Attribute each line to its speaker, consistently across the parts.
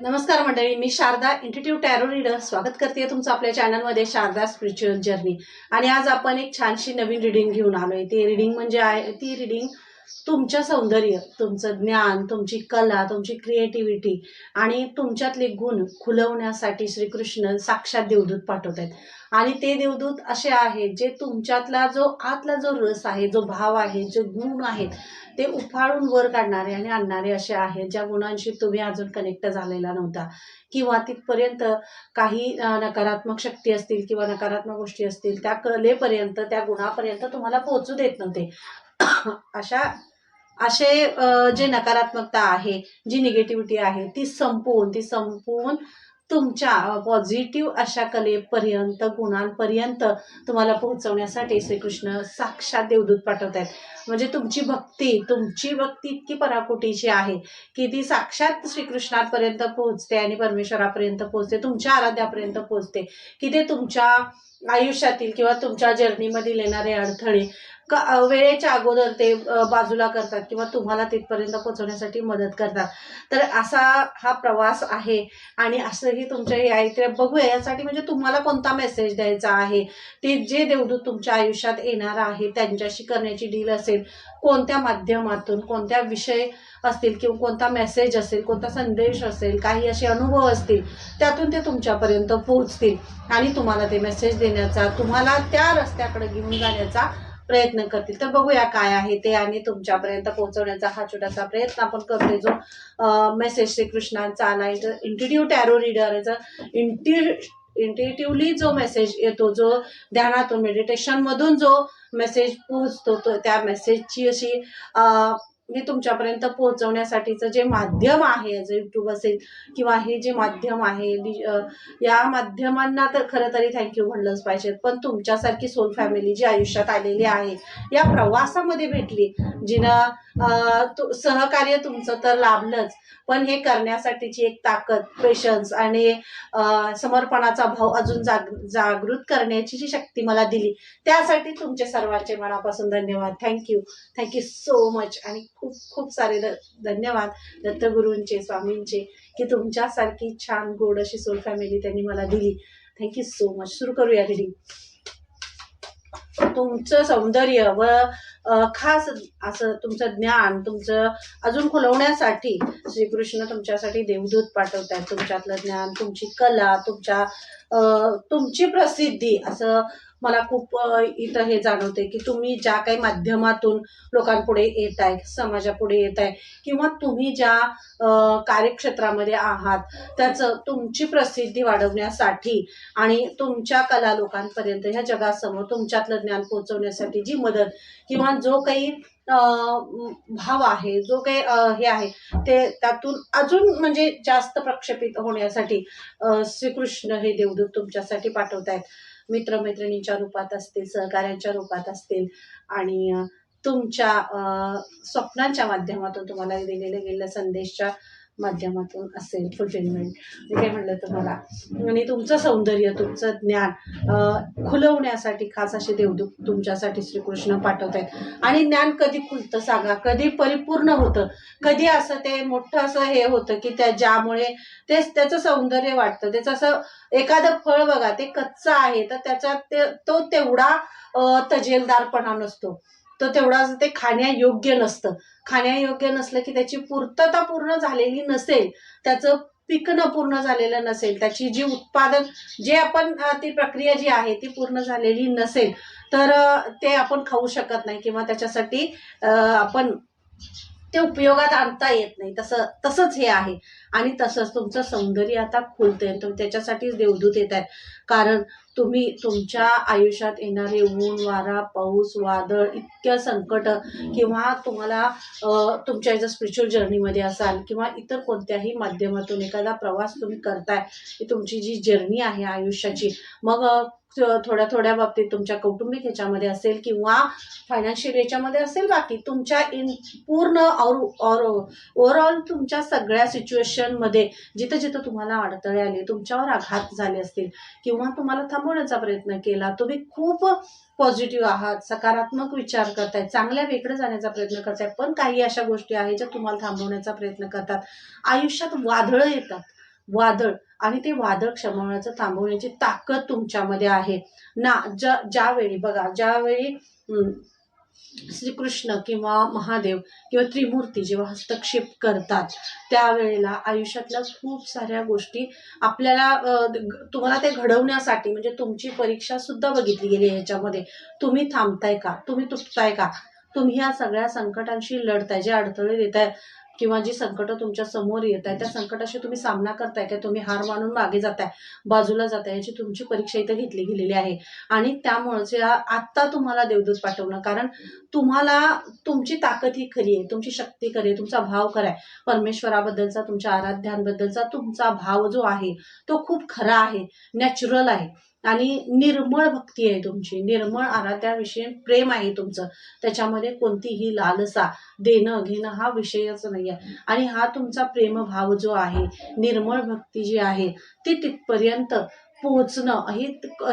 Speaker 1: नमस्कार मंडळी मी शारदा इंटिट्यूट टॅरो रीडर स्वागत करते तुमचं आपल्या चॅनलमध्ये शारदा स्पिरिच्युअल जर्नी आणि आज आपण एक छानशी नवीन रिडिंग घेऊन आलोय. ती रिडिंग म्हणजे आहे ती रिडिंग तुमचं सौंदर्य तुमचं ज्ञान तुमची कला तुमची क्रिएटिव्हिटी आणि तुमच्यातले गुण खुलवण्यासाठी श्रीकृष्ण साक्षात देवदूत पाठवत आहेत. आणि ते देवदूत असे आहेत जे तुमच्यातला जो आतला जो रस आहे जो भाव आहे जे गुण आहेत ते उफाळून वर काढणारे आणि आणणारे असे आहेत. ज्या गुणांशी तुम्ही अजून कनेक्ट झालेला नव्हता किंवा तिथपर्यंत काही नकारात्मक शक्ती असतील किंवा नकारात्मक गोष्टी असतील त्या कलेपर्यंत त्या गुणापर्यंत तुम्हाला पोहोचू देत नव्हते. अशा असे जे नकारात्मकता आहे जी निगेटिव्हिटी आहे ती संपवून ती संपवून तुमच्या पॉझिटिव्ह अशा कलेपर्यंत गुणांपर्यंत तुम्हाला पोहोचवण्यासाठी श्रीकृष्ण साक्षात देवदूत पाठवत आहेत म्हणजे तुमची भक्ती तुमची भक्ती इतकी पराकोटीची आहे की ती साक्षात श्रीकृष्णापर्यंत पोहोचते आणि परमेश्वरापर्यंत पोहोचते तुमच्या आराध्यापर्यंत पोहोचते की ते तुमच्या आयुष्यातील किंवा तुमच्या जर्नीमधील येणारे अडथळे का वेळेच्या अगोदर ते बाजूला करतात किंवा तुम्हाला तिथपर्यंत पोहोचवण्यासाठी मदत करतात. तर असा हा प्रवास आहे आणि असंही तुमच्या या इथे बघूया. यासाठी म्हणजे तुम्हाला कोणता मेसेज द्यायचा आहे? ते जे देवदूत तुमच्या आयुष्यात येणार आहे त्यांच्याशी करण्याची डील असेल कोणत्या माध्यमातून कोणत्या विषय असतील किंवा कोणता मेसेज असेल कोणता संदेश असेल काही असे अनुभव असतील त्यातून ते तुमच्यापर्यंत पोहोचतील आणि तुम्हाला ते मेसेज देण्याचा तुम्हाला त्या रस्त्याकडे घेऊन जाण्याचा प्रयत्न करतील. तर बघूया काय आहे ते आणि तुमच्यापर्यंत पोहोचवण्याचा हा छोटासा प्रयत्न आपण करतोय जो मेसेज श्रीकृष्णांचा आला इंटिट्यूट टॅरो रीडर इंटि इंटिटिव्हली जो मेसेज येतो जो ध्यानातून मेडिटेशन मधून जो मेसेज पोहोचतो तो त्या मेसेजची अशी अं, मी तुमच्यापर्यंत पोहोचवण्यासाठीचं जे माध्यम आहे जे युट्यूब असेल किंवा हे जे माध्यम आहे या माध्यमांना तर खरं तरी थँक्यू म्हणलंच पाहिजे. पण तुमच्यासारखी सोल फॅमिली जी आयुष्यात आलेली आहे या प्रवासामध्ये भेटली जिनं तु- सहकार्य तुमचं तर लाभलंच. पण हे करण्यासाठीची एक ताकद पेशन्स आणि समर्पणाचा भाव अजून जाग जागृत करण्याची जी शक्ती मला दिली त्यासाठी तुमचे सर्वांचे मनापासून धन्यवाद. थँक्यू थँक्यू सो मच आणि खूप खूप सारे द धन्यवाद दत्तगुरूंचे स्वामींचे की तुमच्यासारखी छान गोड अशी सोल फॅमिली त्यांनी मला दिली. थँक्यू सो मच सुरू करूया रिडिंग तुमचं सौंदर्य व खास असं तुमचं ज्ञान तुमचं अजून खुलवण्यासाठी श्रीकृष्ण तुमच्यासाठी देवदूत पाठवत आहेत तुमच्यातलं ज्ञान तुमची कला तुमच्या तुमची प्रसिद्धी असं मला खूप इथं हे जाणवते की तुम्ही ज्या काही माध्यमातून लोकांपुढे येत आहे समाजापुढे येत आहे किंवा तुम्ही ज्या कार्यक्षेत्रामध्ये आहात त्याचं तुमची प्रसिद्धी वाढवण्यासाठी आणि तुमच्या कला लोकांपर्यंत ह्या जगासमोर तुमच्यातलं ज्ञान पोहोचवण्यासाठी जी मदत किंवा जो काही अं, भाव आहे जो काही हे आहे ते त्यातून अजून म्हणजे जास्त प्रक्षेपित होण्यासाठी श्रीकृष्ण हे देवदूत तुमच्यासाठी पाठवत आहेत मित्रमैत्रिणींच्या रूपात असतील सहकार्यांच्या रूपात असतील आणि तुमच्या अं, स्वप्नांच्या माध्यमातून तुम्हाला दिलेल्या गेलेल्या संदेशच्या माध्यमातून असेल फुलफिलमेंट मी काय म्हणलं तुम्हाला आणि तुमचं सौंदर्य तुमचं ज्ञान खुलवण्यासाठी खास असे देवदूत तुमच्यासाठी श्रीकृष्ण पाठवत आहेत आणि ज्ञान कधी खुलतं सांगा? कधी परिपूर्ण होतं? कधी असं ते मोठं असं हे होतं की त्या ज्यामुळे ते त्याचं सौंदर्य वाटतं. त्याचं असं एखादं फळ बघा ते कच्चं आहे तर त्याच्यात ते तो तेवढा तजेलदारपणा नसतो. तर तेवढा ते खाण्यायोग्य नसतं. खाण्यायोग्य नसलं की त्याची पूर्तता पूर्ण झालेली नसेल त्याचं पिकणं पूर्ण झालेलं नसेल त्याची जी उत्पादन जे आपण ती प्रक्रिया जी आहे ती पूर्ण झालेली नसेल तर ते आपण खाऊ शकत नाही किंवा त्याच्यासाठी आपण ते उपयोगात आणता येत नाही. तसं तसंच हे आहे. आणि तसंच तुमचं सौंदर्य आता खुलतंय. तर त्याच्यासाठीच देवदूत येत आहेत. कारण तुम्ही तुमच्या आयुष्यात येणारे ऊन वारा पाऊस वादळ इतक्या संकट किंवा तुम्हाला तुमच्या जर स्पिरिच्युअल जर्नीमध्ये असाल किंवा इतर कोणत्याही माध्यमातून एखादा प्रवास तुम्ही करताय की तुमची जी जर्नी आहे आयुष्याची मग थोड्या थोड्या बाबतीत तुमच्या कौटुंबिक ह्याच्यामध्ये असेल किंवा फायनान्शियल याच्यामध्ये असेल बाकी तुमच्या इन पूर्ण ओव्हरऑल तुमच्या सगळ्या सिच्युएशनमध्ये जिथं जिथं तुम्हाला अडथळे आले तुमच्यावर आघात झाले असतील किंवा तुम्हाला थांबवण्याचा प्रयत्न केला तुम्ही खूप पॉझिटिव्ह आहात सकारात्मक विचार करताय चांगल्या वेगळं जाण्याचा प्रयत्न करताय पण काही अशा गोष्टी आहेत ज्या तुम्हाला थांबवण्याचा प्रयत्न करतात. आयुष्यात वादळं येतात. वादळ. आणि ते वादळ क्षमवण्याचं थांबवण्याची ताकद तुमच्यामध्ये आहे. ना ज्या ज्यावेळी बघा ज्यावेळी श्रीकृष्ण किंवा महादेव किंवा त्रिमूर्ती जेव्हा हस्तक्षेप करतात त्यावेळेला आयुष्यातल्या खूप साऱ्या गोष्टी आपल्याला तुम्हाला ते घडवण्यासाठी म्हणजे तुमची परीक्षा सुद्धा बघितली गेली आहे तुम्ही थांबताय का? तुम्ही तुटताय का? तुम्ही या सगळ्या संकटांशी लढताय जे अडथळे देत आहे किंवा जी संकट तुमच्यासमोर येत आहे त्या संकटाशी तुम्ही सामना करताय का तुम्ही हार मानून मागे जाताय बाजूला जाताय याची तुमची परीक्षा इथं घेतली गेलेली आहे. आणि त्यामुळेच आत्ता तुम्हाला देवदूत पाठवणं कारण तुम्हाला तुमची ताकद ही खरी आहे तुमची शक्ती खरी आहे तुमचा भाव खरा आहे. परमेश्वराबद्दलचा तुमच्या आराध्यांबद्दलचा तुमचा भाव जो आहे तो खूप खरा आहे नॅचरल आहे. आणि निर्मळ भक्ती आहे तुमची. निर्मळ आराध्याविषयी प्रेम आहे तुमचं. त्याच्यामध्ये कोणतीही लालसा देणं घेणं हा विषयच नाही आहे आणि हा तुमचा प्रेमभाव जो आहे निर्मळ भक्ती जी आहे ती तिथपर्यंत पोहोचणं हे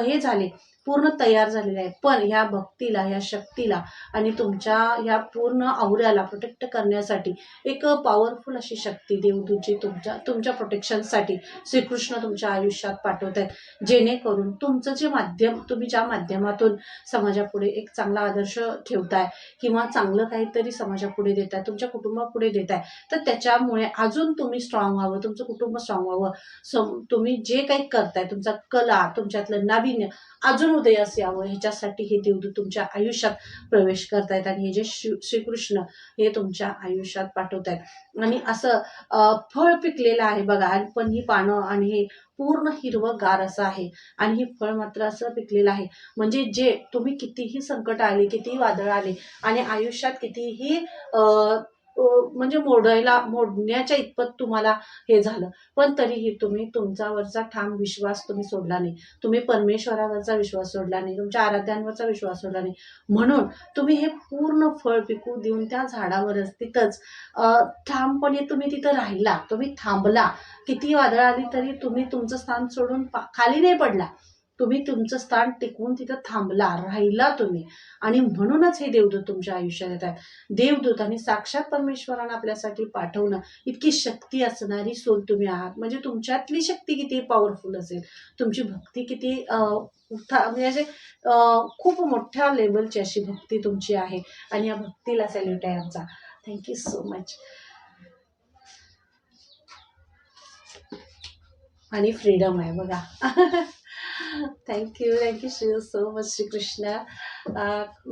Speaker 1: हे झाले. पूर्ण तयार झालेले आहे पण ह्या भक्तीला ह्या शक्तीला आणि तुमच्या ह्या पूर्ण आवऱ्याला प्रोटेक्ट करण्यासाठी एक पॉवरफुल अशी शक्ती देवदूतची तुमच्या तुमच्या प्रोटेक्शनसाठी श्रीकृष्ण तुमच्या आयुष्यात पाठवत आहेत जेणेकरून तुमचं जे माध्यम तुम्ही ज्या माध्यमातून समाजापुढे एक चांगला आदर्श ठेवताय किंवा चांगलं काहीतरी समाजापुढे देत आहे तुमच्या कुटुंबापुढे देत आहे तर त्याच्यामुळे अजून तुम्ही स्ट्रॉंग व्हावं तुमचं कुटुंब स्ट्रॉंग व्हावं. सम तुम्ही जे काही करताय तुमचा कला तुमच्यातलं नाविन्य अजून उदयास यावं ह्याच्यासाठी हे देवदूत तुमच्या आयुष्यात प्रवेश करतायत आणि हे जे श्री श्रीकृष्ण हे तुमच्या आयुष्यात पाठवतायत. आणि असं फळ पिकलेलं आहे बघा आणि पण ही पानं आणि हे पूर्ण हिरवं गार असं आहे. आणि हे फळ मात्र असं पिकलेलं आहे. म्हणजे जे तुम्ही कितीही संकट आले कितीही वादळ आले आणि आयुष्यात कितीही अं, म्हणजे मोडायला मोडण्याच्या इतपत तुम्हाला हे झालं. पण तरीही तुम्ही तुमच्यावरचा ठाम विश्वास तुम्ही सोडला नाही. तुम्ही परमेश्वरावरचा विश्वास सोडला नाही तुमच्या आराध्यांवरचा विश्वास सोडला नाही. म्हणून तुम्ही हे पूर्ण फळ पिकू देऊन त्या झाडावर तिथंच ठामपणे तुम्ही तिथं राहिला तुम्ही थांबला. किती वादळ आली तरी तुम्ही तुमचं स्थान सोडून पा- खाली नाही पडला. तुम्ही तुमचं स्थान टिकवून तिथं थांबला राहिला तुम्ही. आणि म्हणूनच हे देवदूत तुमच्या आयुष्यात येत आहेत. देवदूत आणि साक्षात परमेश्वरानं आपल्यासाठी पाठवणं इतकी शक्ती असणारी सोल तुम्ही आहात. म्हणजे तुमच्यातली शक्ती किती पॉवरफुल असेल. तुमची भक्ती किती म्हणजे असे खूप मोठ्या लेवलची अशी भक्ती तुमची आहे. आणि या भक्तीला सॅल्यूट आहे आमचा. थँक्यू सो मच आणि फ्रीडम आहे बघा. Thank you thank you Shri so much Shrikrishna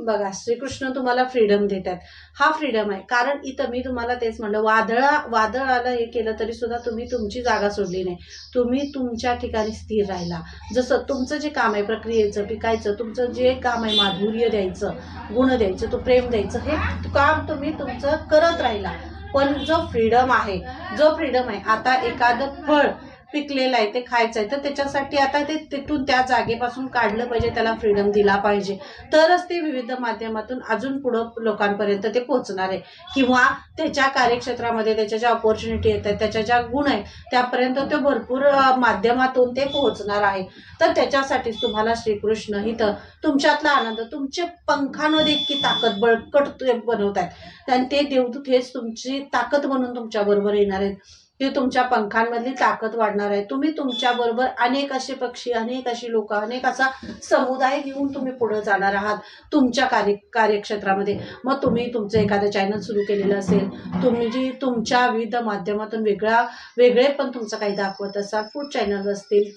Speaker 1: बघा श्रीकृष्ण तुम्हाला फ्रीडम देतात. हा फ्रीडम आहे. कारण इथं मी तुम्हाला तेच म्हणलं वादळा वादळाला हे केलं तरी सुद्धा तुम्ही तुमची जागा सोडली नाही. तुम्ही तुमच्या ठिकाणी स्थिर राहिला. जसं तुमचं जे काम आहे प्रक्रियेचं पिकायचं तुमचं जे काम आहे माधुर्य द्यायचं गुण द्यायचं तो प्रेम द्यायचं हे काम तुम्ही तुमचं करत राहिला. पण जो फ्रीडम आहे जो फ्रीडम आहे आता एखादं फळ पिकलेलं आहे ते खायचं आहे. तर त्याच्यासाठी आता ते तिथून त्या जागेपासून काढलं पाहिजे त्याला फ्रीडम दिला पाहिजे. तरच ते विविध माध्यमातून अजून पुढं लोकांपर्यंत ते पोहोचणार आहे. किंवा त्याच्या कार्यक्षेत्रामध्ये त्याच्या ज्या ऑपॉर्च्युनिटी येत आहेत त्याच्या ज्या गुण आहेत त्यापर्यंत ते भरपूर माध्यमातून ते पोहोचणार आहे. तर त्याच्यासाठीच तुम्हाला श्रीकृष्ण इथं तुमच्यातला आनंद तुमच्या पंखांमध्ये इतकी ताकद बळकट बनवत आहेत आणि ते देवदूत हेच तुमची ताकद म्हणून तुमच्याबरोबर येणार आहेत. ही तुमच्या पंखांमधली ताकद वाढणार आहे. तुम्ही तुमच्या बरोबर अनेक असे पक्षी अनेक अशी लोक अनेक असा समुदाय घेऊन तुम्ही पुढे जाणार आहात तुमच्या कार्य कार्यक्षेत्रामध्ये. मग तुम्ही तुमचं एखादं चॅनल सुरू केलेलं असेल तुम्ही जी तुमच्या विविध माध्यमातून वेगळा वेगळे पण तुमचं काही दाखवत असाल. फूड चॅनल असतील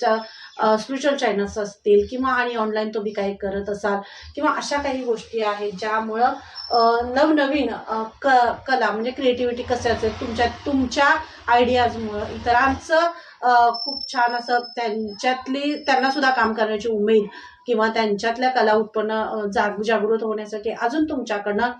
Speaker 1: स्पिरिच्युअल चॅनल्स असतील किंवा आणि ऑनलाईन तुम्ही काही करत असाल किंवा अशा काही गोष्टी आहेत ज्यामुळं नवनवीन क कला म्हणजे क्रिएटिव्हिटी कसे असेल तुमच्या तुमच्या आयडियाजमुळं इतरांचं खूप छान असं त्यांच्यातली त्यांना सुद्धा काम करण्याची उमेद किंवा त्यांच्यातल्या कला उत्पन्न जाग जागृत होण्यासाठी अजून तुमच्याकडनं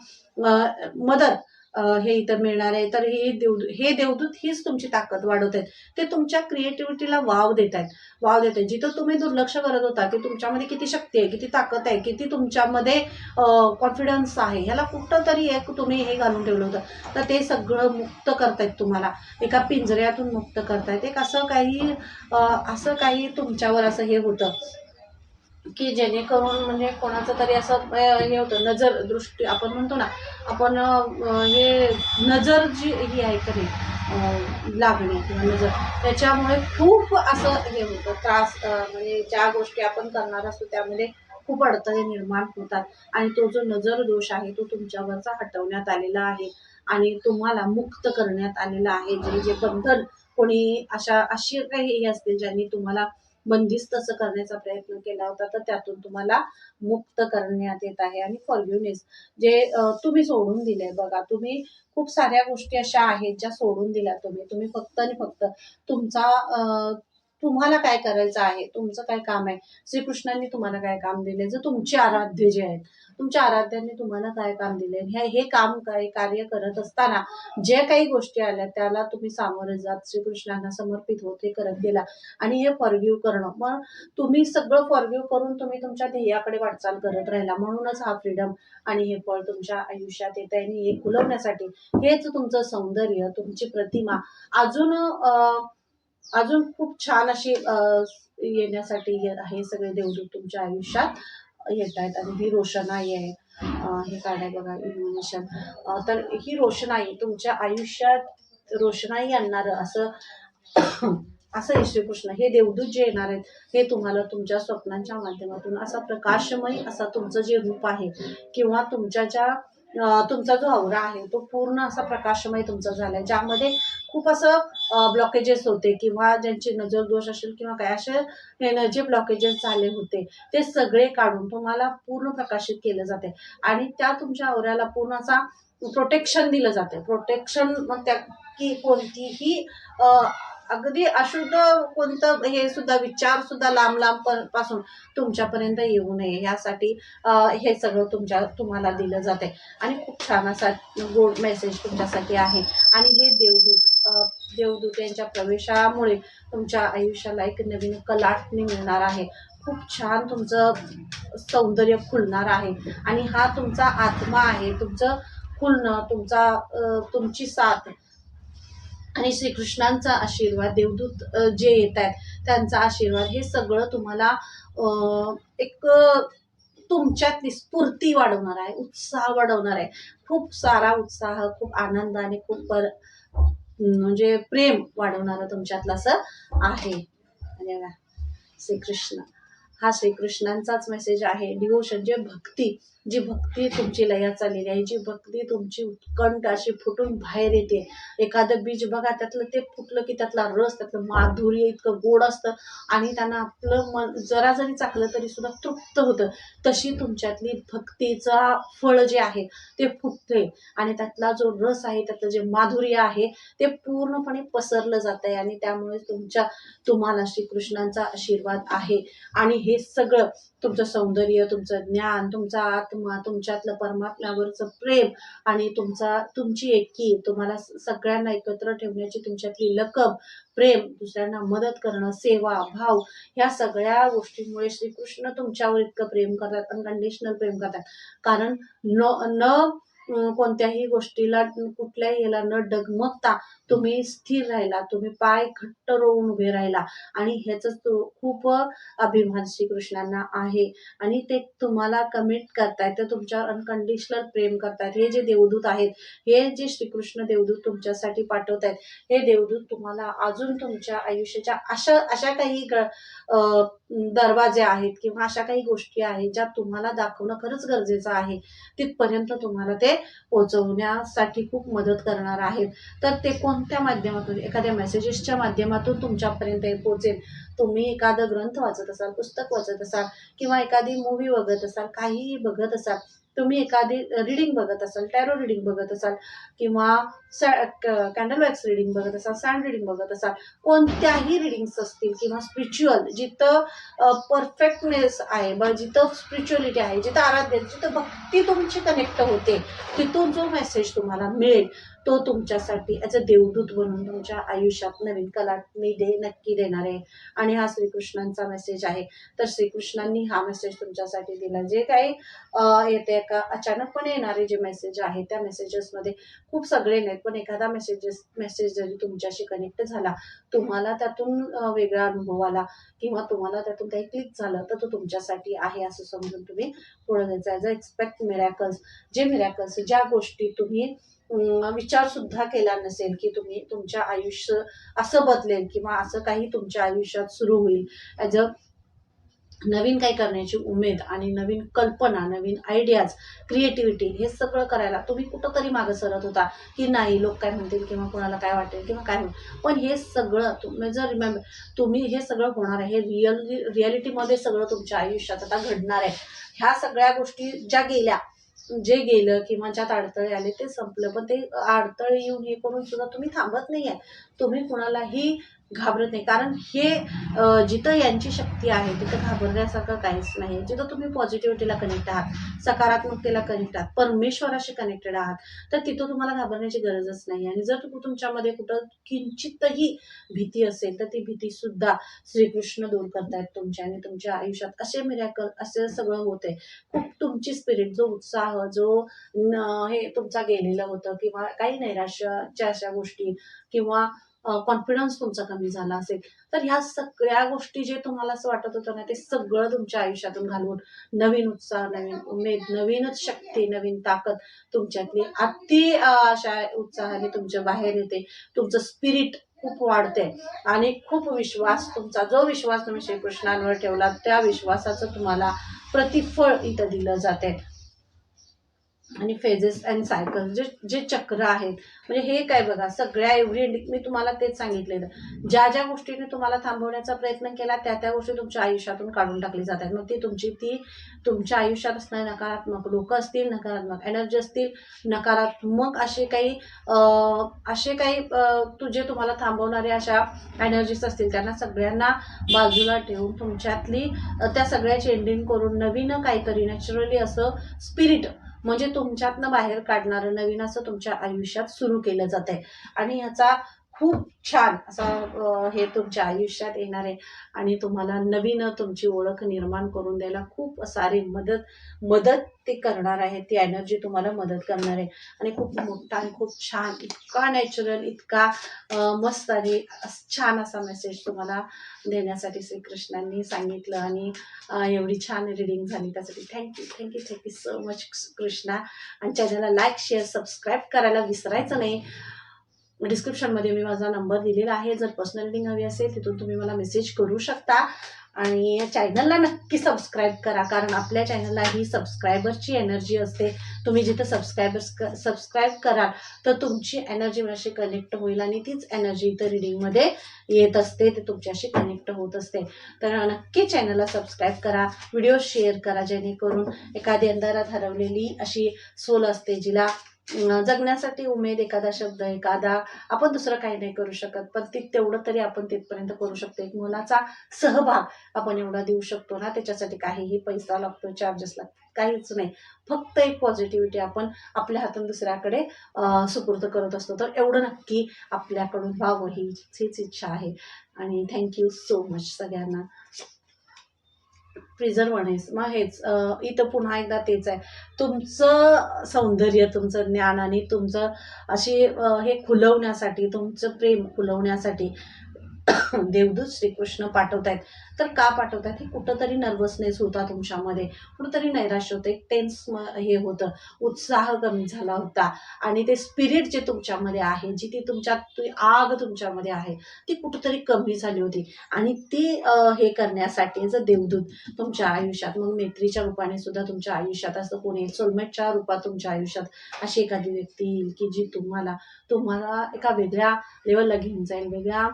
Speaker 1: मदत हे इथं मिळणार आहे. तर हे देवदूत हे देवदूत हीच तुमची ताकद वाढवत आहेत. ते तुमच्या क्रिएटिव्हिटीला वाव देत आहेत. वाव देत आहेत. जिथं तुम्ही दुर्लक्ष करत होता की तुमच्यामध्ये किती शक्ती आहे किती ताकद आहे किती तुमच्यामध्ये कॉन्फिडन्स आहे ह्याला कुठं तरी एक तुम्ही हे घालून ठेवलं होतं. तर ते सगळं मुक्त करतायत तुम्हाला. एका पिंजऱ्यातून मुक्त करतायत. एक असं काही असं काही तुमच्यावर असं हे होतं. की जेणेकरून म्हणजे कोणाचं तरी असं हे होतं नजर दृष्टी आपण म्हणतो ना आपण हे नजर जी ही आहे तरी लागणे किंवा नजर त्याच्यामुळे खूप असं हे होतं त्रास म्हणजे ज्या गोष्टी आपण करणार असतो त्यामध्ये खूप अडथळे निर्माण होतात. आणि तो जो नजर दोष आहे तो तुमच्यावरचा हटवण्यात आलेला आहे आणि तुम्हाला मुक्त करण्यात आलेला आहे. जे जे बंधन कोणी अशा अशी काही हे असतील ज्यांनी तुम्हाला बंदिस्त असं करण्याचा प्रयत्न केला होता तर त्यातून तुम्हाला मुक्त करण्यात येत आहे. आणि फॉर्ग्युनेस जे तुम्ही सोडून दिले बघा तुम्ही खूप साऱ्या गोष्टी अशा आहेत ज्या सोडून दिल्या तुम्ही. तुम्ही फक्त आणि फक्त तुमचा अं, तुम्हाला काय करायचं आहे? तुमचं काय काम आहे? श्रीकृष्णांनी तुम्हाला काय काम दिले? जे तुमचे आराध्य जे आहेत तुमच्या आराध्यांनी तुम्हाला काय काम दिले? हे हे काम काय कार्य करत असताना जे काही गोष्टी आल्या त्याला तुम्ही सामोरे जात श्रीकृष्णांना समर्पित होत हे करत गेला. आणि हे फॉरगिव्ह करणं. मग तुम्ही सगळं फॉरगिव्ह करून तुम्ही तुमच्या ध्येयाकडे वाटचाल करत राहिला. म्हणूनच हा फ्रीडम आणि हे फळ तुमच्या आयुष्यात येत आहे आणि हे खुलवण्यासाठी हेच तुमचं सौंदर्य तुमची प्रतिमा. अजून अं, अजून खूप छान अशी येण्यासाठी हे सगळे देवदूत तुमच्या आयुष्यात. येत आहेत आणि ही रोषणाई आहे. हे काढाय आहे बघा इल्युमिनेशन तर ही रोषणाई तुमच्या आयुष्यात रोषणाई आणणारं असं असं आहे श्रीकृष्ण हे देवदूत जे येणार आहेत हे तुम्हाला तुमच्या स्वप्नांच्या माध्यमातून असा प्रकाशमय असा तुमचं जे रूप आहे किंवा तुमच्या ज्या तुमचा जो आवरा आहे तो पूर्ण असा प्रकाशमय तुमचा झालाय ज्यामध्ये खूप असं ब्लॉकेजेस होते किंवा ज्यांचे नजर दोष असेल किंवा काय असे हे ब्लॉकेजेस झाले होते ते सगळे काढून तुम्हाला पूर्ण प्रकाशित केलं जाते आणि त्या तुमच्या आवऱ्याला पूर्ण असा प्रोटेक्शन दिलं जाते प्रोटेक्शन मग त्या की कोणतीही अगदी अशुद्ध कोणतं हे सुद्धा विचार सुद्धा लांब लांबपासून तुमच्यापर्यंत येऊ नये. यासाठी हे सगळं तुमच्या तुम्हाला दिलं जाते आणि खूप छान असा गोड मेसेज तुमच्यासाठी आहे. आणि हे देवदूत देवदूत यांच्या प्रवेशामुळे तुमच्या आयुष्याला एक नवीन कलाटणी मिळणार आहे. खूप छान तुमचं सौंदर्य खुलणार आहे. आणि हा तुमचा आत्मा आहे. तुमचं खुलणं तुमचा तुमची साथ आणि श्रीकृष्णांचा आशीर्वाद देवदूत जे येत आहेत त्यांचा आशीर्वाद हे सगळं तुम्हाला एक तुमच्यातली स्फूर्ती वाढवणार आहे उत्साह वाढवणार आहे. खूप सारा उत्साह खूप आनंद आणि खूप पर म्हणजे प्रेम वाढवणारं तुमच्यातलं असं आहे. श्रीकृष्ण. हा श्रीकृष्णांचाच मेसेज आहे डिवोशन जे भक्ती. जी भक्ती तुमची लयात चाललेली आहे जी भक्ती तुमची उत्कंठ अशी फुटून बाहेर येते. एखादं बीज बघा त्यातलं ते फुटलं की त्यातला रस त्यातलं माधुर्य इतकं गोड असतं आणि त्यांना आपलं मन जरा जरी चाकलं तरी सुद्धा तृप्त होतं. तशी तुमच्यातली भक्तीचा फळ जे आहे ते फुटते आणि त्यातला जो रस आहे त्यातलं जे माधुर्य आहे ते पूर्णपणे पसरलं जात आहे आणि त्यामुळे तुमच्या तुम्हाला श्रीकृष्णांचा आशीर्वाद आहे. आणि हे सगळं तुमचं सौंदर्य तुमचं ज्ञान तुमचा आत्मा तुमच्यातलं परमात्म्यावरचं प्रेम आणि तुमचा तुमची एकी तुम्हाला सगळ्यांना एकत्र ठेवण्याची तुमच्यातली लकब प्रेम दुसऱ्यांना मदत करणं सेवा भाव ह्या सगळ्या गोष्टींमुळे श्रीकृष्ण तुमच्यावर इतकं प्रेम करतात अनकंडिशनल प्रेम करतात. कारण न न कोणत्याही गोष्टीला कुठल्याही याला न डगमगता तुम्ही स्थिर राहिला तुम्ही पाय घट्ट रोवून उभे राहिला आणि ह्याच खूप अभिमान श्रीकृष्णांना आहे. आणि ते तुम्हाला कमिट करतायत ते तुमच्यावर अनकंडिशनल प्रेम करतायत. हे जे देवदूत आहेत हे जे श्रीकृष्ण देवदूत तुमच्यासाठी पाठवत आहेत हे देवदूत तुम्हाला अजून तुमच्या आयुष्याच्या अशा अशा काही ग- दरवाजे आहेत किंवा अशा काही गोष्टी आहेत ज्या तुम्हाला दाखवणं खरंच गरजेचं आहे. तिथपर्यंत तुम्हाला ते पोहोचवण्यासाठी खूप मदत करणार आहेत. तर ते कोण त्या माध्यमातून एखाद्या मेसेजेसच्या माध्यमातून तुमच्यापर्यंत हे पोहोचेल. तुम्ही एखादं ग्रंथ वाचत असाल पुस्तक वाचत असाल किंवा एखादी मूवी बघत असाल काहीही बघत असाल तुम्ही एखादी रिडिंग बघत असाल टॅरो रिडिंग बघत असाल किंवा कॅन्डल वॅक्स रिडिंग बघत असाल सँड रिडिंग बघत असाल कोणत्याही रिडिंग्स असतील किंवा स्पिरिच्युअल जिथं परफेक्टनेस आहे ब जिथं स्पिरिच्युअलिटी आहे जिथं आराध्य जिथं भक्ती तुमची कनेक्ट होते तिथून जो मेसेज तुम्हाला मिळेल तो तुमच्यासाठी ॲज अ देवदूत म्हणून तुमच्या आयुष्यात नवीन कलाटणी दे नक्की देणार आहे. आणि हा श्रीकृष्णांचा मेसेज आहे. तर श्रीकृष्णांनी हा मेसेज तुमच्यासाठी दिला. जे काही येते का अचानकपणे येणारे जे मेसेज आहे त्या मेसेजेसमध्ये खूप सगळे नाहीत पण एखादा मेसेजेस मेसेज जरी तुमच्याशी कनेक्ट झाला तुम्हाला त्यातून वेगळा अनुभव आला किंवा तुम्हाला त्यातून काही क्लिक झालं तर तो तुमच्यासाठी आहे असं समजून तुम्ही पुढे जायचं. ॲज अ एक्सपेक्ट मिरॅकल्स जे मिरॅकल्स ज्या गोष्टी तुम्ही विचार सुद्धा केला नसेल की तुम्ही तुमच्या आयुष्य असं बदलेल किंवा असं काही तुमच्या आयुष्यात सुरू होईल. ॲज अ नवीन काही करण्याची उमेद आणि नवीन कल्पना नवीन आयडियाज क्रिएटिव्हिटी हे सगळं करायला तुम्ही कुठंतरी मागं सरत होता की नाही लोक काय म्हणतील किंवा कोणाला काय वाटेल किंवा काय होईल. पण हे सगळं तुम्ही जर रिमेंबर तुम्ही हे सगळं होणार आहे हे रिअल रिॲलिटीमध्ये सगळं तुमच्या आयुष्यात आता घडणार आहे. ह्या सगळ्या गोष्टी ज्या गेल्या जे गेलं किंवा ज्यात अडथळे आले ते संपलं. पण ते अडथळे येऊन हे करून सुद्धा तुम्ही थांबत नाही आहे तुम्ही कुणालाही घाबरत नाही. कारण हे जिथं यांची शक्ती आहे तिथं घाबरण्यासारखं काहीच नाही. जिथं तुम्ही पॉझिटिव्हिटीला कनेक्ट आहात सकारात्मकतेला कनेक्ट आहात परमेश्वराशी कनेक्टेड आहात तर तिथं तुम्हाला घाबरण्याची गरजच नाही. आणि जर तुम्ही तुमच्यामध्ये कुठं किंचितही भीती असेल तर ती भीती सुद्धा श्रीकृष्ण दूर करतायत तुमच्या आणि तुमच्या आयुष्यात असे मिरॅकल असं सगळं होते खूप तुमची स्पिरिट जो उत्साह जो हे तुमचा गेलेलं होतं किंवा काही नैराश्याच्या अशा गोष्टी किंवा कॉन्फिडन्स तुमचा कमी झाला असेल. तर ह्या सगळ्या गोष्टी जे तुम्हाला असं वाटत होतं ना ते सगळं तुमच्या आयुष्यातून घालवून नवीन उत्साह नवीन उमेद नवीनच शक्ती नवीन ताकद तुमच्यातली अति अशा उत्साहाने तुमच्या बाहेर येते. तुमचं स्पिरिट खूप वाढते आणि खूप विश्वास तुमचा जो विश्वास तुम्ही श्रीकृष्णांवर ठेवला त्या विश्वासाचं तुम्हाला प्रतिफळ इथं दिलं जाते. आणि फेजेस अँड सायकल जे जे चक्र आहेत. म्हणजे हे काय बघा सगळ्या एव्हरी मी तुम्हाला तेच सांगितलेलं. ज्या ज्या गोष्टीने तुम्हाला थांबवण्याचा प्रयत्न केला त्या त्या गोष्टी तुमच्या आयुष्यातून काढून टाकली जातात. मग ती तुमची ती तुमच्या आयुष्यात असणारे नकारात्मक लोक असतील नकारात्मक एनर्जी असतील नकारात्मक असे काही असे काही तुझे तुम्हाला थांबवणारे अशा एनर्जीज असतील त्यांना सगळ्यांना बाजूला ठेवून तुमच्यातली त्या सगळ्याची एंडिंग करून नवीन काहीतरी नॅचरली असं स्पिरिट म्हणजे तुमच्यातनं बाहेर काढणारं नवीन असं तुमच्या आयुष्यात सुरू केलं जात आहे आणि ह्याचा खूप छान असा हे तुमच्या आयुष्यात येणार आहे. आणि तुम्हाला नवीन तुमची ओळख निर्माण करून द्यायला खूप सारी मदत मदत ते करणार आहे. ती एनर्जी तुम्हाला मदत करणार आहे. आणि खूप मोठा आणि खूप छान इतका नॅचरल इतका मस्त आणि छान असा मेसेज तुम्हाला देण्यासाठी श्रीकृष्णांनी सांगितलं. आणि एवढी छान रिडिंग झाली त्यासाठी thank you thank you thank you so much Krishna. आणि चॅनलला लाईक शेअर सबस्क्राईब करायला विसरायचं नाही. डिस्क्रिप्शनमध्ये मी माझा नंबर दिलेला आहे. जर पर्सनल रिडिंग हवी असेल तिथून तुम्ही मला मेसेज करू शकता. आणि चॅनलला नक्की सबस्क्राईब करा कारण आपल्या चॅनलला ही सबस्क्रायबरची एनर्जी असते. तुम्ही जिथं सबस्क्रायबर्स सबस्क्राईब कराल तर तुमची एनर्जी माझ्याशी कनेक्ट होईल आणि तीच एनर्जी इथं रिडिंगमध्ये येत असते. ते तुमच्याशी कनेक्ट होत असते. तर नक्की चॅनलला सबस्क्राईब करा व्हिडिओ शेअर करा जेणेकरून एखादी अंधारात हरवलेली अशी सोल असते जिला जगण्यासाठी उमेद एखादा शब्द एखादा आपण दुसरं काही नाही करू शकत पण ते तेवढं तरी आपण तिथपर्यंत करू शकतो. एक मुलाचा सहभाग आपण एवढा देऊ शकतो ना त्याच्यासाठी काहीही पैसा लागतो चार्जेस लागतात काहीच नाही. फक्त एक पॉझिटिव्हिटी आपण आपल्या हातून दुसऱ्याकडे सुपूर्द करत असतो. तर एवढं नक्की आपल्याकडून व्हावं ही हीच इच्छा आहे. आणि थँक्यू सो मच सगळ्यांना. प्रिझर्वनेस मग हेच इथं पुन्हा एकदा तेच आहे. तुमचं सौंदर्य तुमचं ज्ञान आणि तुमचं अशी हे खुलवण्यासाठी तुमचं प्रेम खुलवण्यासाठी देवदूत श्रीकृष्ण पाठवत आहेत तर का पाठवत आहेत हे कुठंतरी नर्वसनेस होता तुमच्यामध्ये. कुठंतरी नैराश्य होतं. एक टेन्स हे होतं. उत्साह कमी झाला होता. आणि ते स्पिरिट जे तुमच्यामध्ये आहे जी ती तुमच्यात आग तुमच्यामध्ये आहे ती कुठंतरी कमी झाली होती. आणि ती हे करण्यासाठी जर देवदूत तुमच्या आयुष्यात मग मैत्रीच्या रूपाने सुद्धा तुमच्या आयुष्यात असं कोणी सोलमेटच्या रूपात तुमच्या आयुष्यात अशी एखादी व्यक्ती येईल की जी तुम्हाला तुम्हाला एका वेगळ्या लेवलला घेऊन जाईल वेगळ्या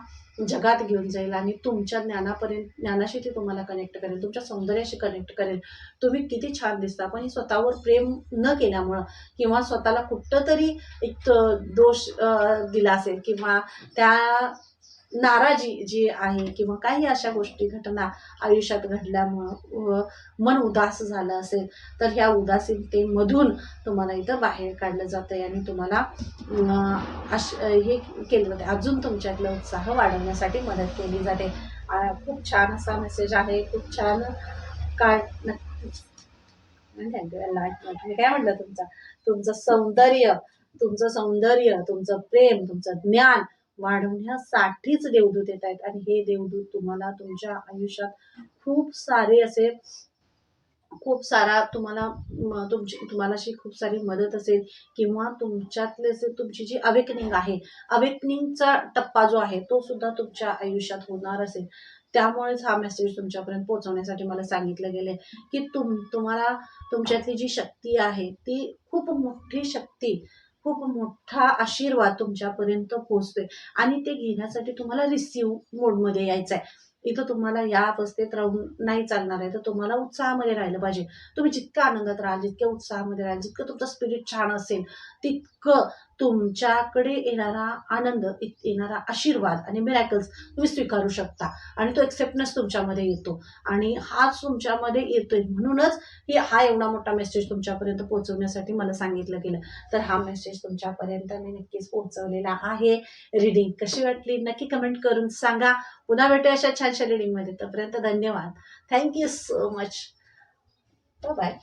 Speaker 1: जगात घेऊन जाईल आणि तुमच्या ज्ञानापर्यंत ज्ञानाशी ती तुम्हाला कनेक्ट करेल तुमच्या सौंदर्याशी कनेक्ट करेल. तुम्ही किती छान दिसता. पण हे स्वतःवर प्रेम न केल्यामुळं किंवा स्वतःला कुठं तरी एक दोष दिला असेल किंवा त्या नाराजी जी आहे किंवा काही अशा गोष्टी घटना आयुष्यात घडल्यामुळं मन उदास झालं असेल तर ह्या उदासीनतेमधून तुम्हाला इथं बाहेर काढलं जातं आहे आणि तुम्हाला अश हे केलं जाते अजून तुमच्यातला उत्साह वाढवण्यासाठी मदत केली जाते. आ, खूप छान असा मेसेज आहे. खूप छान काय नक्कीच काय म्हटलं तुमचा? तुमचं सौंदर्य तुमचं सौंदर्य तुमचं प्रेम तुमचं ज्ञान वाढवण्यासाठीच देवदूत येत आहेत. आणि हे देवदूत तुम्हाला तुमच्या आयुष्यात खूप सारे असे खूप सारा तुम्हाला तुमची तुम्हाला अशी खूप सारी मदत असेल किंवा तुमच्यातले असे तुमची जी अवेकनिंग आहे अवेकनिंगचा टप्पा जो आहे तो सुद्धा तुमच्या आयुष्यात होणार असेल. त्यामुळेच हा मेसेज तुमच्यापर्यंत पोहोचवण्यासाठी मला सांगितलं गेलं की तुम तुम्हाला तुमच्यातली जी शक्ती आहे ती खूप मोठी शक्ती खूप मोठा आशीर्वाद तुमच्यापर्यंत पोहोचतोय. आणि ते घेण्यासाठी तुम्हाला रिसिव्ह मोडमध्ये यायचं आहे इथं तुम्हाला या अवस्थेत राहून नाही चालणार आहे. तर तुम्हाला उत्साहामध्ये राहिलं पाहिजे. तुम्ही जितक्या आनंदात राहाल जितक्या उत्साहामध्ये राहाल जितकं तुमचं स्पिरिट छान असेल तितकं तुमच्याकडे येणारा आनंद येणारा आशीर्वाद आणि मिरॅकल्स तुम्ही स्वीकारू शकता. आणि तो एक्सेप्टन्स तुमच्यामध्ये येतो. आणि हाच तुमच्यामध्ये येतोय म्हणूनच हे हा एवढा मोठा मेसेज तुमच्यापर्यंत पोहोचवण्यासाठी मला सांगितलं गेलं. तर हा मेसेज तुमच्यापर्यंत मी नक्कीच पोहोचवलेला आहे. रिडिंग कशी वाटली? नक्की कमेंट करून सांगा. पुन्हा भेटूया अशा छानशा रिडिंगमध्ये तोपर्यंत धन्यवाद. Thank you so much bye